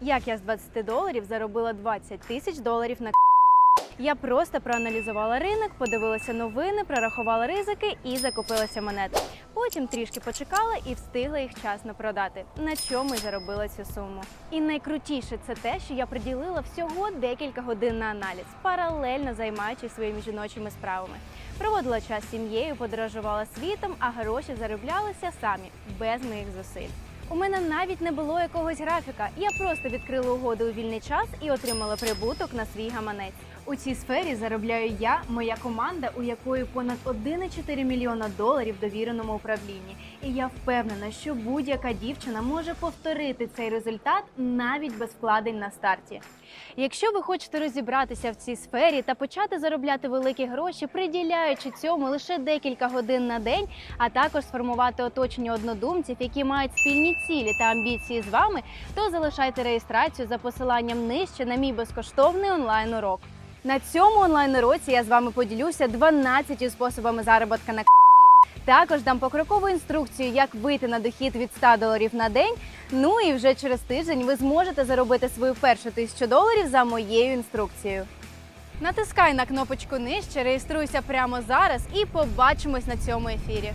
Як я з 20 доларів заробила 20 тисяч доларів на я просто проаналізувала ринок, подивилася новини, прорахувала ризики і закупилася монет. Потім трішки почекала і встигла їх вчасно продати. На чому й заробила цю суму. І найкрутіше це те, що я приділила всього декілька годин на аналіз, паралельно займаючись своїми жіночими справами. Проводила час з сім'єю, подорожувала світом, а гроші зароблялися самі без моїх зусиль. У мене навіть не було якогось графіка. Я просто відкрила угоду у вільний час і отримала прибуток на свій гаманець. У цій сфері заробляю я, моя команда, у якої понад 1,4 мільйона доларів довіреному управлінні. І я впевнена, що будь-яка дівчина може повторити цей результат навіть без вкладень на старті. Якщо ви хочете розібратися в цій сфері та почати заробляти великі гроші, приділяючи цьому лише декілька годин на день, а також сформувати оточення однодумців, які мають спільні цілі та амбіції з вами, то залишайте реєстрацію за посиланням нижче на мій безкоштовний онлайн урок. На цьому онлайн уроці я з вами поділюся 12 способами заробітка на. Також дам покрокову інструкцію, як вийти на дохід від 100 доларів на день. Ну і вже через тиждень ви зможете заробити свою першу тисячу доларів за моєю інструкцією. Натискай на кнопочку нижче, реєструйся прямо зараз і побачимось на цьому ефірі.